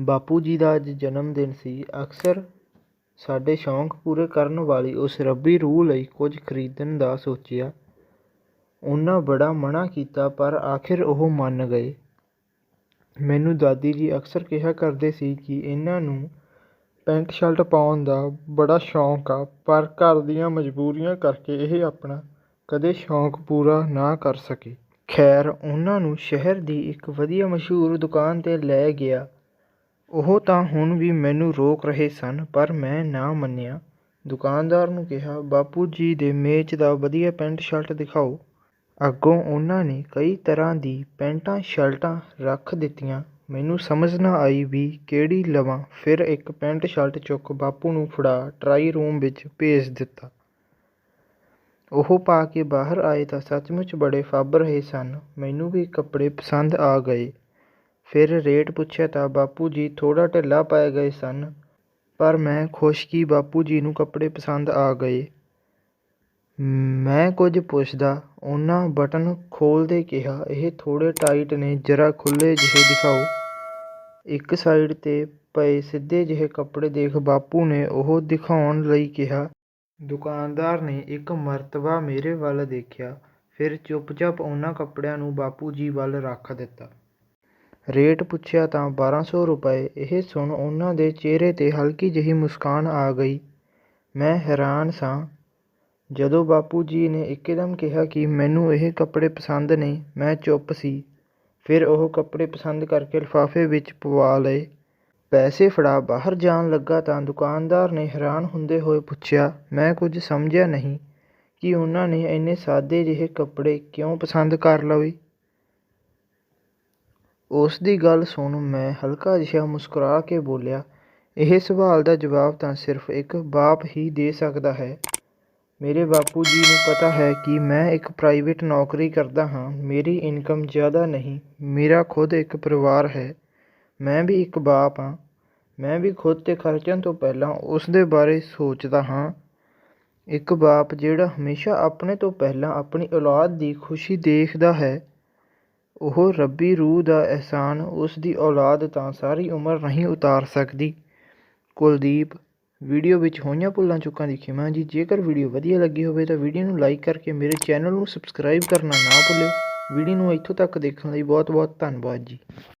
ਬਾਪੂ ਜੀ ਦਾ ਅੱਜ ਜਨਮ ਦਿਨ ਸੀ। ਅਕਸਰ ਸਾਡੇ ਸ਼ੌਂਕ ਪੂਰੇ ਕਰਨ ਵਾਲੀ ਉਸ ਰੱਬੀ ਰੂਹ ਲਈ ਕੁਝ ਖਰੀਦਣ ਦਾ ਸੋਚਿਆ। ਉਹਨਾਂ ਬੜਾ ਮਨ੍ਹਾ ਕੀਤਾ, ਪਰ ਆਖਿਰ ਉਹ ਮੰਨ ਗਏ। ਮੈਨੂੰ ਦਾਦੀ ਜੀ ਅਕਸਰ ਕਿਹਾ ਕਰਦੇ ਸੀ ਕਿ ਇਹਨਾਂ ਨੂੰ ਪੈਂਟ ਸ਼ਰਟ ਪਾਉਣ ਦਾ ਬੜਾ ਸ਼ੌਂਕ ਆ, ਪਰ ਘਰ ਦੀਆਂ ਮਜਬੂਰੀਆਂ ਕਰਕੇ ਇਹ ਆਪਣਾ ਕਦੇ ਸ਼ੌਂਕ ਪੂਰਾ ਨਾ ਕਰ ਸਕੇ। ਖੈਰ, ਉਹਨਾਂ ਨੂੰ ਸ਼ਹਿਰ ਦੀ ਇੱਕ ਵਧੀਆ ਮਸ਼ਹੂਰ ਦੁਕਾਨ 'ਤੇ ਲੈ ਗਿਆ। ਉਹ ਤਾਂ ਹੁਣ ਵੀ ਮੈਨੂੰ ਰੋਕ ਰਹੇ ਸਨ, ਪਰ ਮੈਂ ਨਾ ਮੰਨਿਆ। ਦੁਕਾਨਦਾਰ ਨੂੰ ਕਿਹਾ, ਬਾਪੂ ਜੀ ਦੇ ਮੇਚ ਦਾ ਵਧੀਆ ਪੈਂਟ ਸ਼ਰਟ ਦਿਖਾਓ। ਅੱਗੋਂ ਉਹਨਾਂ ਨੇ ਕਈ ਤਰ੍ਹਾਂ ਦੀ ਪੈਂਟਾਂ ਸ਼ਰਟਾਂ ਰੱਖ ਦਿੱਤੀਆਂ। ਮੈਨੂੰ ਸਮਝ ਨਾ ਆਈ ਵੀ ਕਿਹੜੀ ਲਵਾਂ। ਫਿਰ ਇੱਕ ਪੈਂਟ ਸ਼ਰਟ ਚੁੱਕ ਬਾਪੂ ਨੂੰ ਫੜਾ, ਟਰਾਈ ਰੂਮ ਵਿੱਚ ਭੇਜ ਦਿੱਤਾ। ਉਹ ਪਾ ਕੇ ਬਾਹਰ ਆਏ ਤਾਂ ਸੱਚਮੁੱਚ ਬੜੇ ਫੱਬ ਰਹੇ ਸਨ। ਮੈਨੂੰ ਵੀ ਕੱਪੜੇ ਪਸੰਦ ਆ ਗਏ। ਫਿਰ ਰੇਟ ਪੁੱਛਿਆ ਤਾਂ ਬਾਪੂ ਜੀ ਥੋੜ੍ਹਾ ਢਿੱਲਾ ਪੈ ਗਏ ਸਨ, ਪਰ ਮੈਂ ਖੁਸ਼ ਕਿ ਬਾਪੂ ਜੀ ਨੂੰ ਕੱਪੜੇ ਪਸੰਦ ਆ ਗਏ। ਮੈਂ ਕੁਝ ਪੁੱਛਦਾ, ਉਹਨਾਂ ਬਟਨ ਖੋਲ੍ਹਦੇ ਕਿਹਾ, ਇਹ ਥੋੜ੍ਹੇ ਟਾਈਟ ਨੇ, ਜਰਾ ਖੁੱਲ੍ਹੇ ਜਿਹੇ ਦਿਖਾਓ। ਇੱਕ ਸਾਈਡ 'ਤੇ ਪਏ ਸਿੱਧੇ ਜਿਹੇ ਕੱਪੜੇ ਦੇਖ ਬਾਪੂ ਨੇ ਉਹ ਦਿਖਾਉਣ ਲਈ ਕਿਹਾ, ਦੁਕਾਨਦਾਰ ਨੇ ਇੱਕ ਮਰਤਬਾ ਮੇਰੇ ਵੱਲ ਦੇਖਿਆ। ਫਿਰ ਚੁੱਪਚਾਪ ਉਹਨਾਂ ਕੱਪੜਿਆਂ ਨੂੰ ਬਾਪੂ ਜੀ ਵੱਲ ਰੱਖ ਦਿੱਤਾ। ਰੇਟ ਪੁੱਛਿਆ ਤਾਂ 1200 ਰੁਪਏ। ਇਹ ਸੁਣ ਉਹਨਾਂ ਦੇ ਚਿਹਰੇ 'ਤੇ ਹਲਕੀ ਜਿਹੀ ਮੁਸਕਾਨ ਆ ਗਈ। ਮੈਂ ਹੈਰਾਨ ਸਾਂ। ਜਦੋਂ ਬਾਪੂ ਜੀ ਨੇ ਇੱਕਦਮ ਕਿਹਾ ਕਿ ਮੈਨੂੰ ਇਹ ਕੱਪੜੇ ਪਸੰਦ ਨਹੀਂ ਮੈਂ ਚੁੱਪ ਸੀ। ਫਿਰ ਉਹ ਕੱਪੜੇ ਪਸੰਦ ਕਰਕੇ ਲਿਫਾਫੇ ਵਿੱਚ ਪਵਾ ਲਏ। ਪੈਸੇ ਫੜਾ, ਬਾਹਰ ਜਾਣ ਲੱਗਾ ਤਾਂ ਦੁਕਾਨਦਾਰ ਨੇ ਹੈਰਾਨ ਹੁੰਦੇ ਹੋਏ ਪੁੱਛਿਆ, ਮੈਂ ਕੁਝ ਸਮਝਿਆ ਨਹੀਂ ਕਿ ਉਹਨਾਂ ਨੇ ਇੰਨੇ ਸਾਦੇ ਜਿਹੇ ਕੱਪੜੇ ਕਿਉਂ ਪਸੰਦ ਕਰ ਲਏ? ਉਸ ਦੀ ਗੱਲ ਸੁਣ ਮੈਂ ਹਲਕਾ ਜਿਹਾ ਮੁਸਕਰਾ ਕੇ ਬੋਲਿਆ, ਇਹ ਸਵਾਲ ਦਾ ਜਵਾਬ ਤਾਂ ਸਿਰਫ ਇੱਕ ਬਾਪ ਹੀ ਦੇ ਸਕਦਾ ਹੈ। ਮੇਰੇ ਬਾਪੂ ਜੀ ਨੂੰ ਪਤਾ ਹੈ ਕਿ ਮੈਂ ਇੱਕ ਪ੍ਰਾਈਵੇਟ ਨੌਕਰੀ ਕਰਦਾ ਹਾਂ, ਮੇਰੀ ਇਨਕਮ ਜ਼ਿਆਦਾ ਨਹੀਂ, ਮੇਰਾ ਖੁਦ ਇੱਕ ਪਰਿਵਾਰ ਹੈ। ਮੈਂ ਵੀ ਇੱਕ ਬਾਪ ਹਾਂ। ਮੈਂ ਵੀ ਖੁਦ 'ਤੇ ਖਰਚਣ ਤੋਂ ਪਹਿਲਾਂ ਉਸ ਦੇ ਬਾਰੇ ਸੋਚਦਾ ਹਾਂ। ਇੱਕ ਬਾਪ ਜਿਹੜਾ ਹਮੇਸ਼ਾ ਆਪਣੇ ਤੋਂ ਪਹਿਲਾਂ ਆਪਣੀ ਔਲਾਦ ਦੀ ਖੁਸ਼ੀ ਦੇਖਦਾ ਹੈ ਉਹ ਰੱਬੀ ਰੂਹ ਦਾ ਅਹਿਸਾਨ ਉਸ ਦੀ ਔਲਾਦ ਤਾਂ ਸਾਰੀ ਉਮਰ ਨਹੀਂ ਉਤਾਰ ਸਕਦੀ। ਕੁਲਦੀਪ, ਵੀਡੀਓ ਵਿੱਚ ਹੋਈਆਂ ਭੁੱਲਾਂ ਚੁੱਕਾਂ ਦੀ ਖਿਮਾ ਜੀ, ਜੇਕਰ ਵੀਡੀਓ ਵਧੀਆ ਲੱਗੀ ਹੋਵੇ ਤਾਂ ਵੀਡੀਓ ਨੂੰ ਲਾਈਕ ਕਰਕੇ ਮੇਰੇ ਚੈਨਲ ਨੂੰ ਸਬਸਕ੍ਰਾਈਬ ਕਰਨਾ ਨਾ ਭੁੱਲਿਓ। ਵੀਡੀਓ ਨੂੰ ਇੱਥੋਂ ਤੱਕ ਦੇਖਣ ਲਈ ਬਹੁਤ ਬਹੁਤ ਧੰਨਵਾਦ ਜੀ।